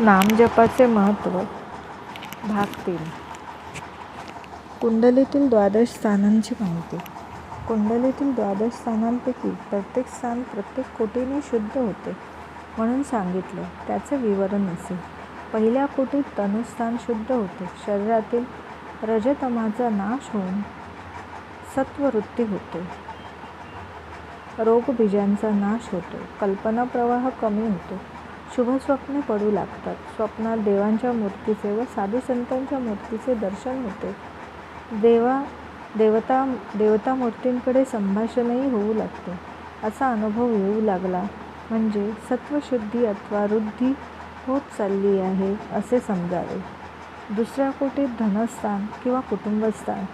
नामजपाचे महत्त्व. भाग तीन. कुंडलीतील द्वादश स्थानांची माहिती. कुंडलीतील द्वादश स्थानांपैकी प्रत्येक स्थान प्रत्येक कोटीने शुद्ध होते. म्हणून सांगितले त्याचे विवरण असे. पहिल्या कोटीत तनुस्थान शुद्ध होते. शरीरातील रजतमाचा नाश होऊन सत्ववृत्ती होते. रोगबीजांचा नाश होतो. कल्पना प्रवाह कमी होतो. शुभ स्वप्ने पडू लागतात. स्वप्नात देवांच्या मूर्तीचे व साधू संतांच्या मूर्तीचे दर्शन होते. देवा देवता देवता मूर्तींकडे संभाषणही होऊ लागते. असा अनुभव येऊ लागला. म्हणजे सत्वशुद्धी अथवा वृद्धी होत चालली आहे असे समजावे. दुसऱ्या कोटीत धनस्थान किंवा कुटुंबस्थान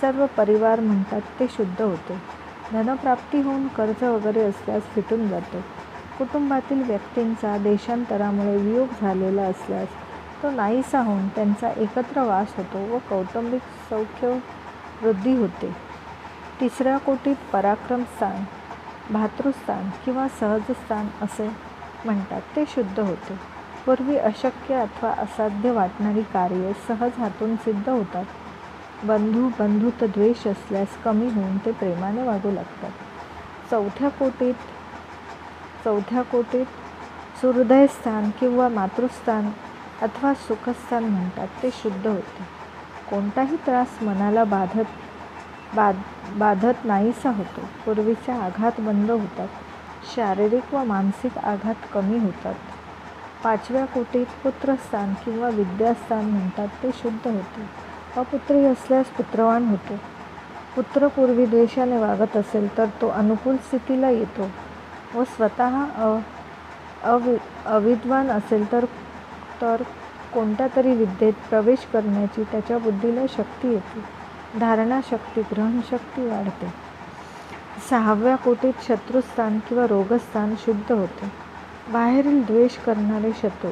सर्व परिवार म्हणतात ते शुद्ध होते. धनप्राप्ती होऊन कर्ज वगैरे असल्यास फिटून जातो. कुटुंबातील व्यक्तींचा देशांतरामुळे वियोग झालेला असल्यास तो नाहीसा होऊन त्यांचा एकत्र वास होतो व कौटुंबिक सौख्य वृद्धी होते. तिसऱ्या कोटीत पराक्रमस्थान भातृस्थान किंवा सहजस्थान असे म्हणतात. ते शुद्ध होते. पूर्वी अशक्य अथवा असाध्य वाटणारी कार्ये सहज हातून सिद्ध होतात. बंधू बंधुत द्वेष असल्यास कमी होऊन ते प्रेमाने वागू लागतात. चौथ्या कोटीत चौथ्या कोटीत सुहृदयस्थान किंवा मातृस्थान अथवा सुखस्थान म्हणतात ते शुद्ध होते. कोणताही त्रास मनाला बाधत बाद बाधत नाहीसा होतो. पूर्वीचा आघात बंद होतात. शारीरिक व मानसिक आघात कमी होतात. पाचव्या कोटीत पुत्रस्थान किंवा विद्यास्थान म्हणतात ते शुद्ध होते. अपुत्री असल्यास पुत्रवान होतो. पुत्र पूर्वी द्वेषाने वागत असेल तर तो अनुकूल स्थितीला येतो. व स्वतः अ अवि अविद्वान असेल तर तर कोणत्या तरी विद्येत प्रवेश करण्याची त्याच्या बुद्धीला शक्ती येते. धारणाशक्ती ग्रहणशक्ती वाढते. सहाव्या कोटीत शत्रुस्थान किंवा रोगस्थान शुद्ध होते. बाहेरील द्वेष करणारे शत्रू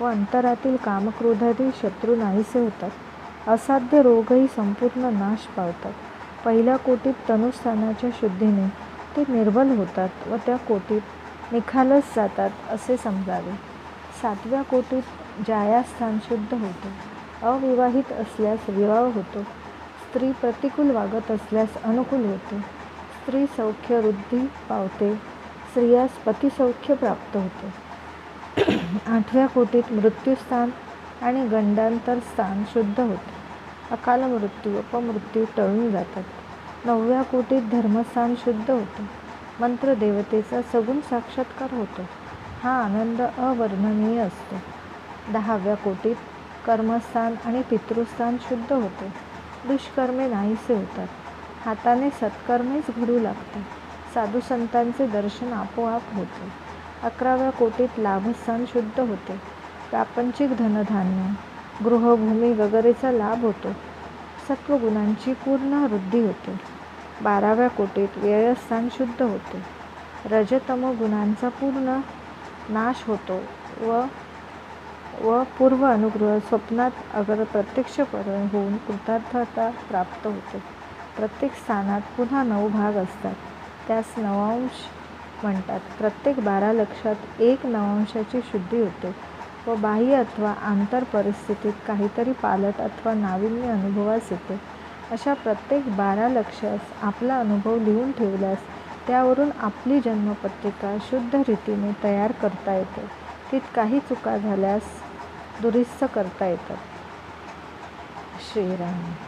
व अंतरातील कामक्रोधातील शत्रू नाहीसे होतात. असाध्य रोगही संपूर्ण नाश पावतात. पहिल्या कोटीत तनुस्थानाच्या शुद्धीने ते निर्बल होतात व त्या कोटीत निखालस जातात असे समजावे. सातव्या कोटीत जायास्थान शुद्ध होते. अविवाहित असल्यास विवाह होतो. स्त्री प्रतिकूल वागत असल्यास अनुकूल होते. स्त्री सौख्य वृद्धी पावते. स्त्रियास पतिसौख्य प्राप्त होते. आठव्या कोटीत मृत्यूस्थान आणि गंडांतर स्थान शुद्ध होते. अकाल मृत्यू अपमृत्यू टळून जातात. नवव्या कोटीत धर्मस्थान शुद्ध होते. मंत्रदेवतेचा सगुण साक्षात्कार होतो. हा आनंद अवर्णनीय असतो. दहाव्या कोटीत कर्मस्थान आणि पितृस्थान शुद्ध होते. दुष्कर्मे नाहीसे होतात. हाताने सत्कर्मेच घडू लागते साधू संतांचे दर्शन आपोआप होते. अकराव्या कोटीत लाभस्थान शुद्ध होते. प्रापंचिक धनधान्य गृहभूमी वगैरेचा लाभ होतो. सत्वगुणांची पूर्ण वृद्धी होते. बाराव्या कोटीत व्ययस्थान शुद्ध होते. रजतम गुणांचा पूर्ण नाश होतो व व पूर्व अनुग्रह स्वप्नात अगर प्रत्यक्ष होऊन कृतार्थता प्राप्त होते. प्रत्येक स्थानात पुन्हा नऊ भाग असतात. त्यास नवांश म्हणतात. प्रत्येक बारा लक्षात एक नवांशाची शुद्धी होते. व बाह्य अथवा आंतर परिस्थितीत काहीतरी पालट अथवा नाविन्य अनुभवास येते. अशा प्रत्येक बारा लक्षास आपला अनुभव लिहून ठेवल्यास त्यावरून आपली जन्मपत्रिका शुद्ध रीतीने तयार करता येते. तीत काही चुका झाल्यास दुरुस्त करता येतात. श्रीराम.